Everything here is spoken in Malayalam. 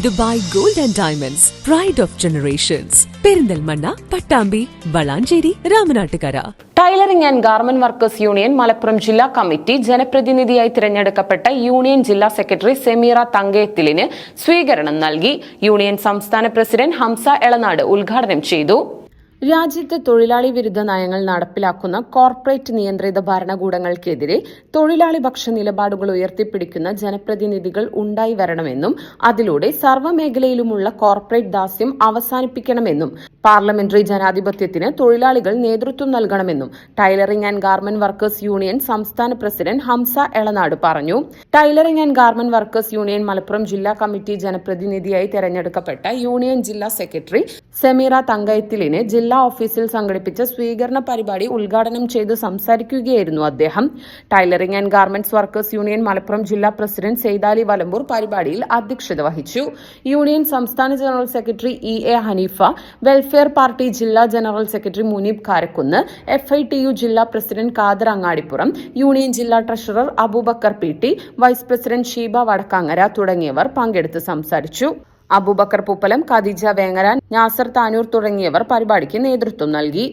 Dubai gold and diamonds pride of generations Perinthalmanna Pattambi Valanchery Ramanattukara. Tailoring and garment workers union Malappuram ജില്ലാ കമ്മിറ്റി ജനപ്രതിനിധിയായി തിരഞ്ഞെടുക്കപ്പെട്ട യൂണിയൻ ജില്ലാ സെക്രട്ടറി സെമീറ തങ്കയത്തിലിന് സ്വീകരണം നൽകി. യൂണിയൻ സംസ്ഥാന പ്രസിഡന്റ് ഹംസ എളനാട് ഉദ്ഘാടനം ചെയ്തു. രാജ്യത്തെ തൊഴിലാളി വിരുദ്ധ നയങ്ങൾ നടപ്പിലാക്കുന്ന കോർപ്പറേറ്റ് നിയന്ത്രിത ഭരണകൂടങ്ങൾക്കെതിരെ തൊഴിലാളി പക്ഷ നിലപാടുകൾ ഉയർത്തിപ്പിടിക്കുന്ന ജനപ്രതിനിധികൾ ഉണ്ടായി വരണമെന്നും അതിലൂടെ സർവമേഖലയിലുമുള്ള കോർപ്പറേറ്റ് ദാസ്യം അവസാനിപ്പിക്കണമെന്നും പാർലമെന്ററി ജനാധിപത്യത്തിന് തൊഴിലാളികൾ നേതൃത്വം നൽകണമെന്നും tailoring and garment workers union സംസ്ഥാന പ്രസിഡന്റ് ഹംസ എളനാട് പറഞ്ഞു. Tailoring and garment workers union Malappuram ജില്ലാ കമ്മിറ്റി ജനപ്രതിനിധിയായി തെരഞ്ഞെടുക്കപ്പെട്ട യൂണിയൻ ജില്ലാ സെക്രട്ടറി സെമീറ തങ്കയത്തിലിന് ജില്ലാ ഓഫീസിൽ സംഘടിപ്പിച്ച സ്വീകരണ പരിപാടി ഉദ്ഘാടനം ചെയ്ത് സംസാരിക്കുകയായിരുന്നു അദ്ദേഹം. Tailoring and garments workers union Malappuram ജില്ലാ പ്രസിഡന്റ് സെയ്താലി വലമ്പൂർ പരിപാടിയിൽ അധ്യക്ഷത വഹിച്ചു. യൂണിയൻ സംസ്ഥാന general secretary E A Haneefa welfare party ജില്ലാ general secretary Muneeb Karakkunnu F I T U ജില്ലാ പ്രസിഡന്റ് കാദർ അങ്ങാടിപ്പുറം യൂണിയൻ ജില്ലാ treasurer Abubakar P T vice president Sheeba Vadakkangara തുടങ്ങിയവർ പങ്കെടുത്ത് സംസാരിച്ചു. അബൂബക്കർ പൂപ്പലം ഖദീജ വേങ്ങര നാസർ താനൂർ തുടങ്ങിയവർ പരിപാടിക്ക് നേതൃത്വം നൽകി.